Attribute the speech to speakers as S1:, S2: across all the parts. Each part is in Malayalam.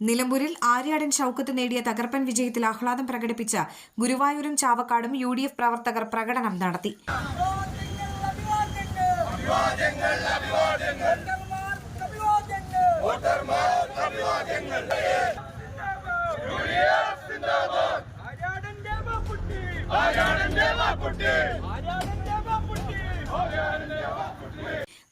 S1: നിലമ്പൂരിൽ ആര്യാടൻ ഷൌക്കത്ത് നേടിയ തകർപ്പൻ വിജയത്തിൽ ആഹ്ലാദം പ്രകടിപ്പിച്ച ഗുരുവായൂരും ചാവക്കാടും യു ഡി എഫ് പ്രവർത്തകർ പ്രകടനം നടത്തി.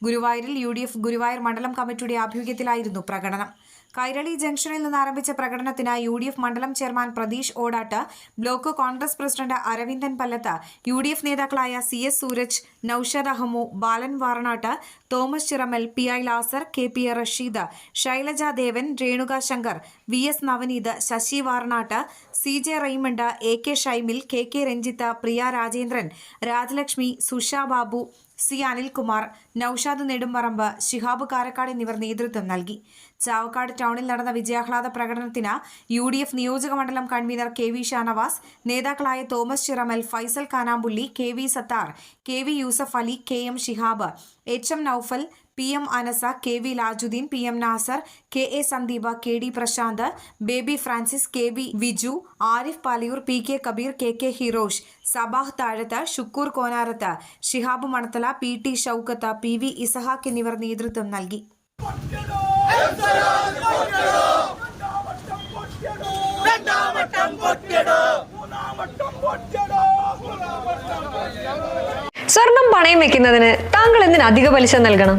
S1: ഗുരുവായൂരിൽ യു ഡി എഫ് ഗുരുവായൂർ മണ്ഡലം കമ്മിറ്റിയുടെ ആഭിമുഖ്യത്തിലായിരുന്നു പ്രകടനം. കൈരളി ജംഗ്ഷനിൽ നിന്ന് ആരംഭിച്ച പ്രകടനത്തിന് യു ഡി എഫ് മണ്ഡലം chairman Pratheesh Odatt block Congress president Aravindan Pallath U D F നേതാക്കളായ C S Sooraj Noushad Ahamu Balan Varanattu Thomas Chiramal P I Lazar K P A Rasheed Shailaja Devan Renuka Shankar V S Navaneeth Sasi Varanattu C J Raymond A K Shaimil K K Ranjith Priya Rajendran Rajalakshmi Susha Babu C Anilkumar Noushad Nedumparambu Shihab Karakkad എന്നിവർ നേതൃത്വം നൽകി. ചാവക്കാട് ടൗണിൽ നടന്ന വിജയാഹ്ലാദ പ്രകടനത്തിന് യു ഡി എഫ് നിയോജകമണ്ഡലം കൺവീനർ കെ വി ഷാനവാസ് നേതാക്കളായ Thomas Chiramal Faisal Kanampully K V Sathar K V Yusuf Ali K M Shihab H M Noufal P M Anasa K V Lajudheen P M Nasar K A Sandeepa K D Prashanth Baby Francis K V Viju Arif Palayur P K Kabeer K K Hirosh Sabah Thazhath Shukkoor Konarath Shihab Manathala P T Shoukath P V Ishaq എന്നിവർ നേതൃത്വം നൽകി.
S2: സ്വർണം പണയം വെക്കുന്നതിന് താങ്കൾ എന്തിന് അധിക പലിശ നൽകണം?